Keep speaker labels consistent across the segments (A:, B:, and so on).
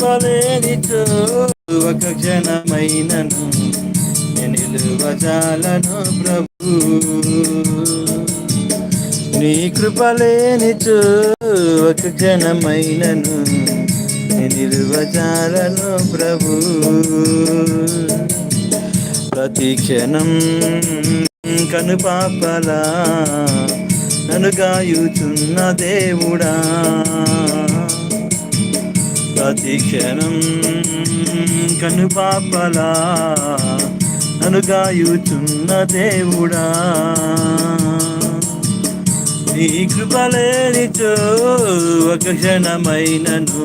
A: కృపలేనిచో ఒక క్షణమైనను నిలువజాలను ప్రభు. నీ కృపలేనిచో ఒక క్షణమైనను నిలువజాలను ప్రభు. ప్రతి క్షణం కనుపాపలా నన్ను గాయుచున్న దేవుడా. ప్రతి క్షణం కనుపాపలా నన్ను గాయుచున్న దేవుడా. నీ కృపలేనిచో ఒక క్షణమైనను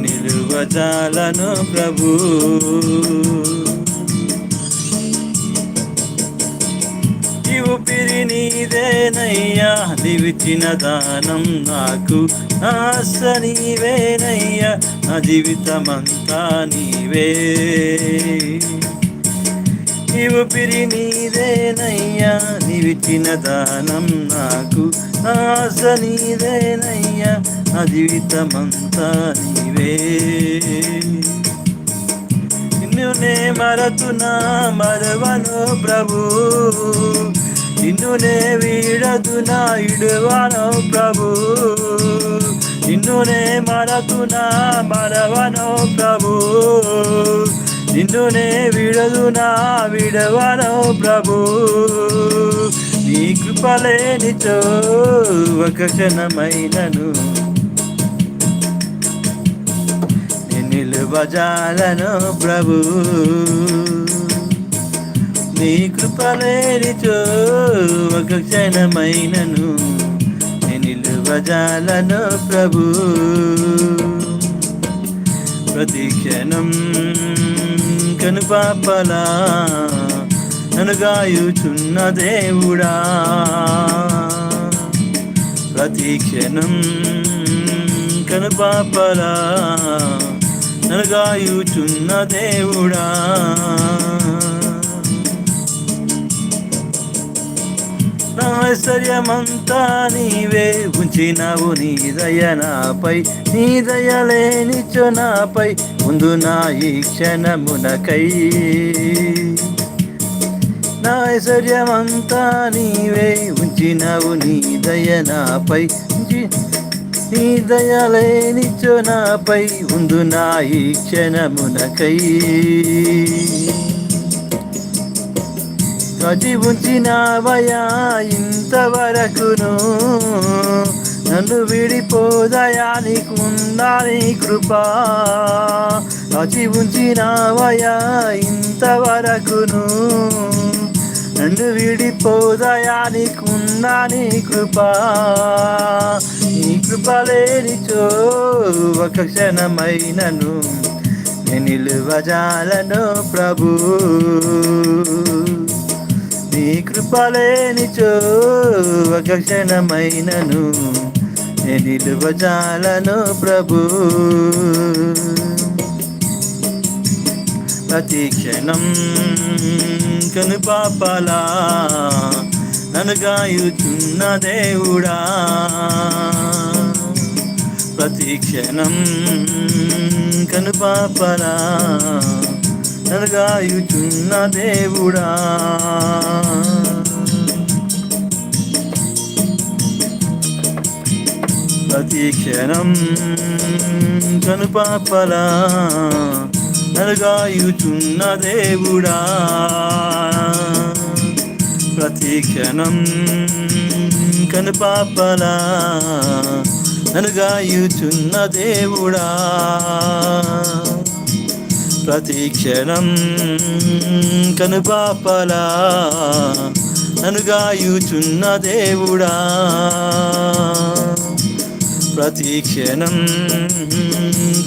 A: నిలువజాలను ప్రభు. ఈ ఊపిరి నీదేనయ్యా నీవిచ్చిన దానం నాకు. ఆశ నీవేనయ్యా నా జీవితమంతా నీవే. ఈ ఊపిరి నీదేనయ్యా నీవిచ్చిన దానం నాకు. ఆశ నీదేనయ్యా నా జీవితమంతా నీవే. నిన్నునే మరతునా మరవను ప్రభు. నిన్నునే వీడదునా ఇడువను ప్రభు. నిన్నునే మరతునా మరవను ప్రభు. నిన్నునే విడదునా విడవను ప్రభు. నీ కృపలేనితో ఒక క్షణమైనను. నిలువజాలను ప్రభు. నీ కృపలేనితో ఒక క్షణమైనను. ప్రజలను ప్రభు. ప్రతి క్షణం కనుపాపలా నన్ను గాయుచున్న దేవుడా. ప్రతి క్షణం కనుపాపలా నన్ను గాయుచున్న దేవుడా. నా ఐశ్వర్యమంతా నీవే. ఉంచినావు నీ దయ నాపై నీ దయ లేనిచో నాపై. ముందు నా ఈ క్షణమునకై. నా ఐశ్వర్యమంతా నీవే. ఉంచినావు నీ దయ నాపై నీ దయ లేనిచో నాపై. ముందు నా ఈ క్షణమునకై. కటి ఉంచినావయా ఇంతవరకును? నన్ను విడిపోదయా? నీకుందాని కృప? కటి ఉంచినావయా ఇంతవరకును? నన్ను విడిపోదయా? నీకుందాని కృప? నీ కృప లేనిచో ఒక క్షణమైనను నిలువజాలను ప్రభు. నీ కృపలేనిచో ఒక క్షణమైనను నే నిలువజాలను ప్రభు. ప్రతి క్షణం కను పాపలా నన్ను గాయుచున్న దేవుడా. ప్రతి క్షణం కను పాపలా నన్ను దేవుడా. ప్రతి క్షణం కను పాపలా దేవుడా. ప్రతి క్షణం కను పాపలా దేవుడా. ప్రతి క్షణం కను నన్ను గాయుచున్న దేవుడా. ప్రతి క్షణం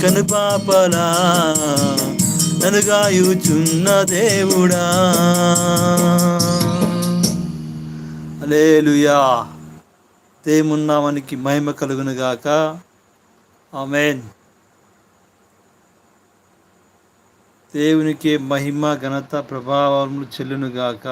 A: కను నన్ను గాయుచున్న దేవుడా. అలేలుయా దేవున్నామనికి మహిమ కలుగునుగాక. ఆమెన్. దేవునికి మహిమ ఘనత ప్రభావములు చెల్లునుగాక.